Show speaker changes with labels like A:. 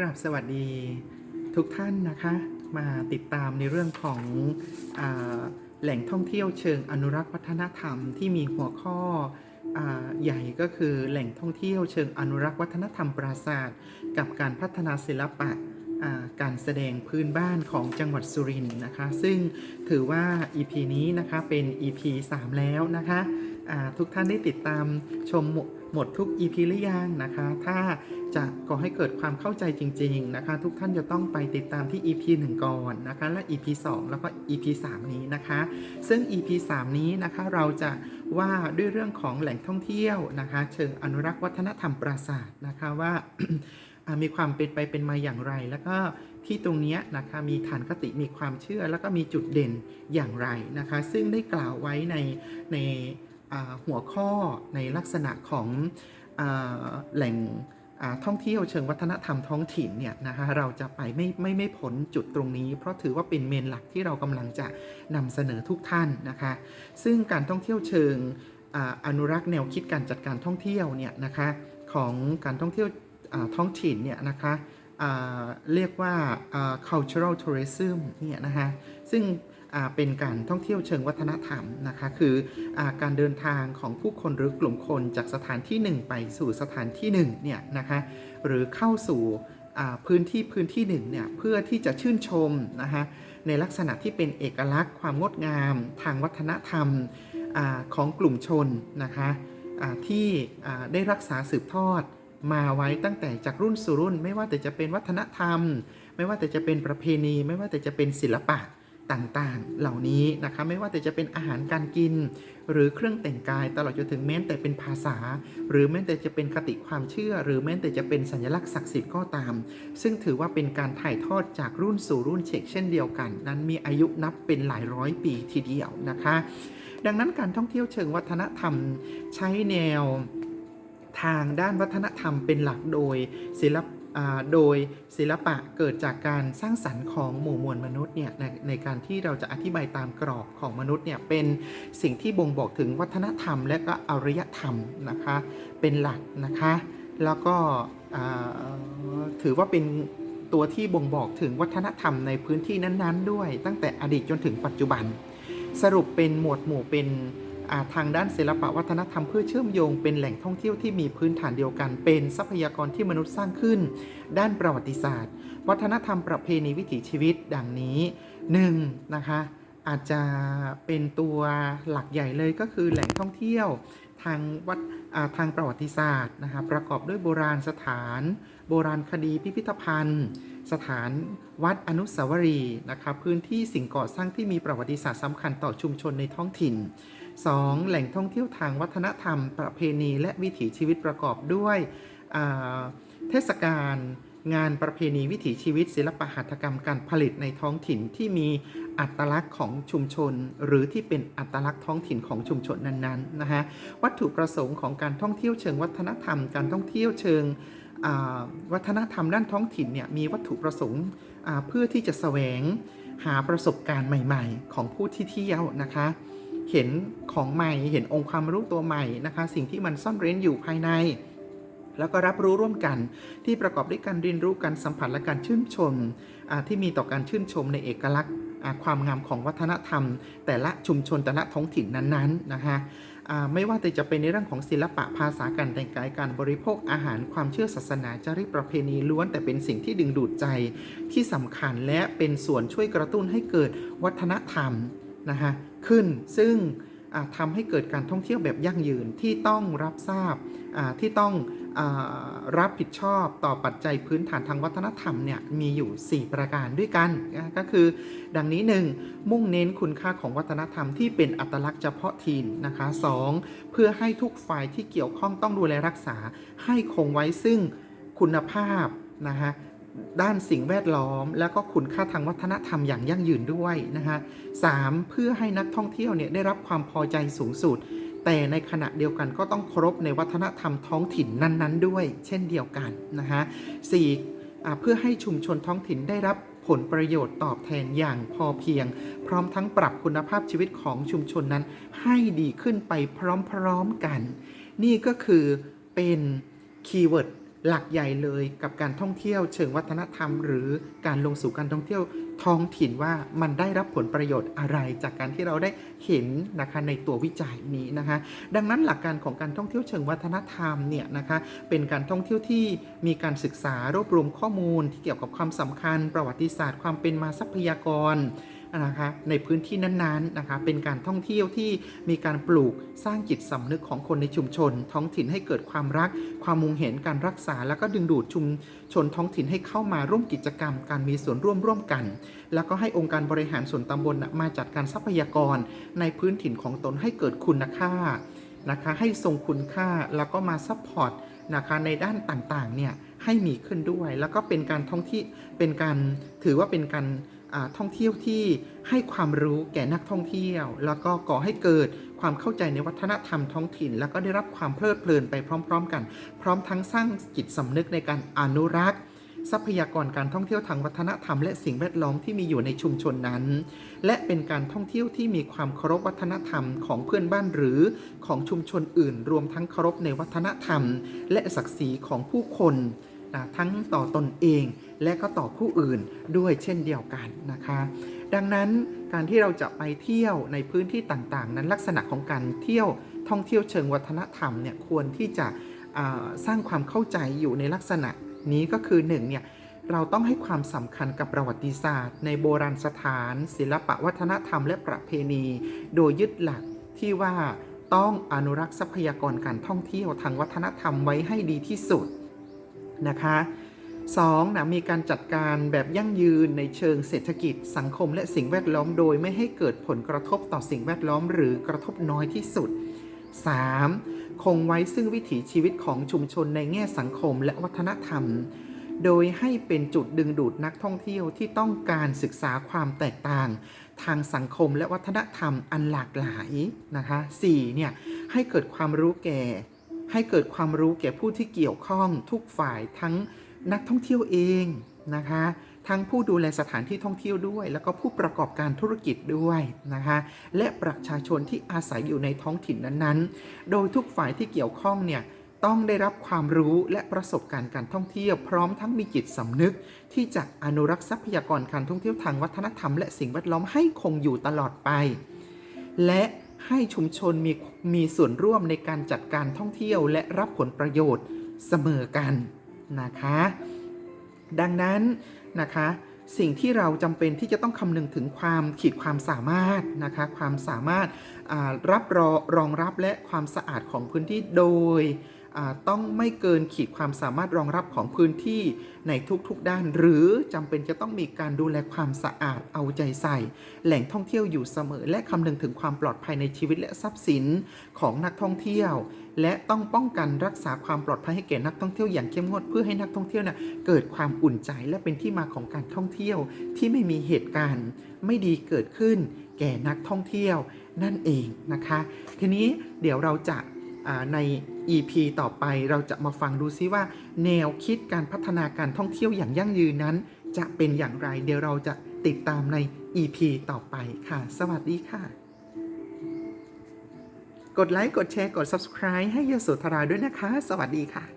A: กราบสวัสดีทุกท่านนะคะ มาติดตามในเรื่องของอแหล่งท่องเที่ยวเชิงอนุรักษ์วัฒนธรรมที่มีหัวข้ออใหญ่ก็คือแหล่งท่องเที่ยวเชิงอนุรักษ์วัฒนธรรมปราศาสาทกับการพัฒนาศิลปะการแสดงพื้นบ้านของจังหวัดสุรินทร์นะคะ ซึ่งถือว่า EP นี้นะคะเป็น EP 3 แล้วนะคะ ทุกท่านได้ติดตามชมหมดทุก EP หรือยังนะคะ ถ้าจะก่อให้เกิดความเข้าใจจริง ๆนะคะ ทุกท่านจะต้องไปติดตามที่ EP 1 ก่อนนะคะ และ EP 2 แล้วก็ EP 3 นี้นะคะ ซึ่ง EP 3 นี้นะคะเราจะว่าด้วยเรื่องของแหล่งท่องเที่ยวนะคะ เชิงอนุรักษ์วัฒนธรรมปราสาทนะคะว่ามีความเป็นไปเป็นมาอย่างไร แล้วก็ที่ตรงนี้นะคะมีฐานคติมีความเชื่อ แล้วก็มีจุดเด่นอย่างไรนะคะ ซึ่งได้กล่าวไว้ในใน หัวข้อในลักษณะของอแหล่งท่องเที่ยวเชิงวัฒนธรรมท้องถิ่นเนี่ยนะคะเราจะไปไม่ไม่ไม่พ้นจุดตรงนี้ เพราะถือว่าเป็นเมนหลักที่เรากำลังจะนำเสนอทุกท่านนะคะ ซึ่งการท่องเที่ยวเชิงออนุรักษ์แนวคิดการจัดการท่องเที่ยวเนี่ยนะคะของการท่องเที่ยวท้องถิ่นเนี่ยนะคะเรียกว่า cultural tourism เนี่ยนะคะซึ่ง เป็นการท่องเที่ยวเชิงวัฒนธรรมนะคะ คืออการเดินทางของผู้คนหรือกลุ่มคนจากสถานที่หนึ่งไปสู่สถานที่หนึ่งเนี่ยนะคะหรือเข้าสู่พื้นที่พื้นที่หนึ่งเนี่ยเพื่อที่จะชื่นชมนะคะในลักษณะที่เป็นเอกลักษณ์ ความงดงาม ทางวัฒนธรรมอของกลุ่มชนนะคะที่ได้รักษาสืบทอดมาไว้ตั้งแต่จากรุ่นสู่รุ่น ไม่ว่าแต่จะเป็นวัฒนธรรม ไม่ว่าแต่จะเป็นประเพณี ไม่ว่าแต่จะเป็นศิลปะ ต่างๆ เหล่านี้นะคะไม่ว่าแต่จะเป็นอาหารการกิน หรือเครื่องแต่งกายตลอดจนถึงแม้แต่เป็นภาษา หรือแม้แต่จะเป็นคติความเชื่อ หรือแม้แต่จะเป็นสัญลักษณ์ศักดิ์สิทธิ์ก็ตาม ซึ่งถือว่าเป็นการถ่ายทอดจากรุ่นสู่รุ่นเช็กเช่นเดียวกัน นั้นมีอายุนับเป็นหลายร้อยปีทีเดียวนะคะ ดังนั้นการท่องเที่ยวเชิงวัฒนธรรมใช้แนวทางด้านวัฒนธรรมเป็นหลักโดยศิลป โดยศิลปะเกิดจากการสร้างสรรค์ของหมู่มวลมนุษย์เนี่ยในในการที่เราจะอธิบายตามกรอบของมนุษย์เนี่ยเป็นสิ่งที่บ่งบอกถึงวัฒนธรรม และก็อารยธรรมนะคะเป็นหลักนะคะ แล้วก็ถือว่าเป็นตัวที่บ่งบอกถึงวัฒนธรรมในพื้นที่นั้นๆ ด้วย ตั้งแต่อดีตจนถึงปัจจุบัน สรุปเป็นหมวดหมู่เป็น ทางด้านศิลปะวัฒนธรรมเพื่อเชื่อมโยงเป็นแหล่งท่องเที่ยวที่มีพื้นฐานเดียวกัน เป็นทรัพยากรที่มนุษย์สร้างขึ้น ด้านประวัติศาสตร์ วัฒนธรรมประเพณีวิถีชีวิตดังนี้หนึ่งนะคะอาจจะเป็นตัวหลักใหญ่เลยก็คือแหล่งท่องเที่ยวทางวัดาทางประวัติศาสตร์นะคะประกอบด้วยโบราณสถาน โบราณคดีพิพิธภัณฑ์ สถานวัดอนุสาวรีย์นะคะพื้นที่สิ่งก่อสร้างที่มีประวัติศาสตร์สำคัญต่อชุมชนในท้องถิ่น 2. แหล่งท่องเที่ยวทางวัฒนธรรม ประเพณี และวิถีชีวิตประกอบด้วยเทศกาลงานประเพณีวิถีชีวิตศิลปหัตถกรรมการผลิตในท้องถิ่นที่มีอัตลักษณ์ของชุมชน หรือที่เป็นอัตลักษณ์ท้องถิ่นของชุมชนนั้นๆนะฮะวัตถุประสงค์ของการท่องเที่ยวเชิงวัฒนธรรม การท่องเที่ยวเชิงวัฒนธรรมด้านท้องถิ่นเนี่ยมีวัตถุประสงค์เพื่อที่จะแสวงหาประสบการณ์ใหม่ ๆ ของผู้ที่เที่ยวนะคะ เห็นของใหม่ เห็นองค์ความรู้ตัวใหม่นะคะ สิ่งที่มันซ่อนเร้นอยู่ภายใน แล้วก็รับรู้ร่วมกันที่ประกอบด้วยการเรียนรู้การสัมผัสและการชื่นชมที่มีต่อการชื่นชมในเอกลักษณ์ความงามของวัฒนธรรม แต่ละชุมชนแต่ละท้องถิ่นนั้นๆนะคะไม่ว่าแต่จะเป็นในเรื่องของศิลปะภาษาการแต่งกายการบริโภคอาหารความเชื่อศาสนาจารีตประเพณีล้วนแต่เป็นสิ่งที่ดึงดูดใจที่สำคัญและเป็นส่วนช่วยกระตุ้นให้เกิดวัฒนธรรมนะคะ ขึ้น ซึ่งอ่าทำให้เกิดการท่องเที่ยวแบบยั่งยืนที่ต้องรับทราบที่ต้องอรับผิดชอบต่อปัจจัยพื้นฐานทางวัฒนธรรมเนี่ยมีอยู่ 4 ประการด้วยกันก็คือ ดังนี้ 1. มุ่งเน้นคุณค่าของวัฒนธรรมที่เป็นอัตลักษณ์เฉพาะถิ่นนะคะ 2. เพื่อให้ทุกฝ่ายที่เกี่ยวข้องต้องดูแลรักษาให้คงไว้ซึ่งคุณภาพนะคะ ด้านสิ่งแวดล้อม แล้วก็คุณค่าทางวัฒนธรรมอย่างยั่งยืนด้วยนะคะสามเพื่อให้นักท่องเที่ยวเนี่ยได้รับความพอใจสูงสุด แต่ในขณะเดียวกันก็ต้องเคารพในวัฒนธรรมท้องถิ่นนั้นๆ ด้วย เช่นเดียวกันนะคะสี่เพื่อให้ชุมชนท้องถิ่นได้รับผลประโยชน์ตอบแทนอย่างพอเพียง พร้อมทั้งปรับคุณภาพชีวิตของชุมชนนั้น ให้ดีขึ้นไปพร้อมๆกัน นี่ก็คือเป็นคีย์เวิร์ด หลักใหญ่เลยกับการท่องเที่ยวเชิงวัฒนธรรม หรือการลงสู่การท่องเที่ยวท้องถิ่นว่ามันได้รับผลประโยชน์อะไรจากการที่เราได้เห็นนะคะในตัววิจัยนี้นะคะดังนั้นหลักการของการท่องเที่ยวเชิงวัฒนธรรมเนี่ยนะคะเป็นการท่องเที่ยวที่มีการศึกษารวบรวมข้อมูลที่เกี่ยวกับความสำคัญ ประวัติศาสตร์ความเป็นมาทรัพยากร นะคะในพื้นที่นั้นๆนะคะเป็นการท่องเที่ยวที่มีการปลูกสร้างจิตสำนึกของคนในชุมชน ท้องถิ่นให้เกิดความรัก ความมุงเห็นการรักษา แล้วก็ดึงดูดชุมชนท้องถิ่นให้เข้ามาร่วมกิจกรรม การมีส่วนร่วมร่วมกัน แล้วก็ให้องค์การบริหารส่วนตำบลมาจัดการทรัพยากร ในพื้นถิ่นของตนให้เกิดคุณค่านะคะให้ทรงคุณค่าแล้วก็มาซัพพอร์ตนะคะในด้านต่างๆเนี่ยให้มีขึ้นด้วย แล้วก็เป็นการท่องที่เป็นการถือว่าเป็นการ ท่องเที่ยวที่ให้ความรู้แก่นักท่องเที่ยว แล้วก็ก่อให้เกิดความเข้าใจในวัฒนธรรมท้องถิ่น แล้วก็ได้รับความเพลิดเพลินไปพร้อม ๆ กัน พร้อมทั้งสร้างจิตสำนึกในการอนุรักษ์ทรัพยากรการท่องเที่ยวทางวัฒนธรรมและสิ่งแวดล้อมที่มีอยู่ในชุมชนนั้น และเป็นการท่องเที่ยวที่มีความเคารพวัฒนธรรมของเพื่อนบ้านหรือของชุมชนอื่น รวมทั้งเคารพในวัฒนธรรม และศักดิ์ศรีของผู้คน ทั้งต่อตนเอง และก็ต่อผู้อื่นด้วยเช่นเดียวกันนะคะ ดังนั้นการที่เราจะไปเที่ยวในพื้นที่ต่างๆ นั้นลักษณะของการเที่ยวท่องเที่ยวเชิงวัฒนธรรมเนี่ยควรที่จะสร้างความเข้าใจอยู่ในลักษณะนี้ก็คือหนึ่งเนี่ยเราต้องให้ความสำคัญกับประวัติศาสตร์ ในโบราณสถาน ศิลปะวัฒนธรรมและประเพณี โดยยึดหลักที่ว่าต้องอนุรักษ์ทรัพยากรการท่องเที่ยวทางวัฒนธรรมไว้ให้ดีที่สุด นะคะสองนะมีการจัดการแบบยั่งยืนในเชิงเศรษฐกิจ สังคมและสิ่งแวดล้อมโดยไม่ให้เกิดผลกระทบต่อสิ่งแวดล้อม หรือกระทบน้อยที่สุด 3. คงไว้ซึ่งวิถีชีวิตของชุมชนในแง่สังคมและวัฒนธรรม โดยให้เป็นจุดดึงดูดนักท่องเที่ยวที่ต้องการศึกษาความแตกต่าง ทางสังคมและวัฒนธรรมอันหลากหลายนะคะ 4. เนี่ยให้เกิดความรู้แก่ ให้เกิดความรู้แก่ผู้ที่เกี่ยวข้องทุกฝ่ายทั้งนักท่องเที่ยวเองนะคะ ทั้งผู้ดูแลสถานที่ท่องเที่ยวด้วย แล้วก็ผู้ประกอบการธุรกิจด้วยนะคะ และประชาชนที่อาศัยอยู่ในท้องถิ่นนั้นๆ โดยทุกฝ่ายที่เกี่ยวข้องเนี่ยต้องได้รับความรู้และประสบการณ์การท่องเที่ยว พร้อมทั้งมีจิตสำนึก ที่จะอนุรักษ์ทรัพยากรการท่องเที่ยวทางวัฒนธรรมและสิ่งแวดล้อมให้คงอยู่ตลอดไป และ ให้ชุมชนมีมีส่วนร่วมในการจัดการท่องเที่ยวและรับผลประโยชน์เสมอกันนะคะ ดังนั้นนะคะ สิ่งที่เราจำเป็นที่จะต้องคำนึงถึงความขีดความสามารถนะคะ ความสามารถรับรอรองรับและความสะอาดของพื้นที่โดย ต้องไม่เกินขีดความสามารถรองรับของพื้นที่ในทุกๆด้าน หรือจำเป็นจะต้องมีการดูแลความสะอาดเอาใจใส่ แหล่งท่องเที่ยวอยู่เสมอ และคำนึงถึงความปลอดภัยในชีวิตและทรัพย์สินของนักท่องเที่ยว และต้องป้องกันรักษาความปลอดภัยให้แก่นักท่องเที่ยวอย่างเข้มงวดเพื่อให้นักท่องเที่ยวน่ะเกิดความอุ่นใจและเป็นที่มาของการท่องเที่ยวที่ไม่มีเหตุการณ์ ไม่ดีเกิดขึ้น แก่นักท่องเที่ยวนั่นเองนะคะ ทีนี้เดี๋ยวเราจะ ใน EP ต่อไปเราจะมาฟังดูซิว่า แนวคิดการพัฒนาการท่องเที่ยวอย่างยั่งยืนนั้น จะเป็นอย่างไรเดี๋ยวเราจะติดตามใน EP ต่อไปค่ะ สวัสดีค่ะ กดไลค์ กดแชร์ กด subscribe ให้ยโสธราด้วยนะคะ สวัสดีค่ะ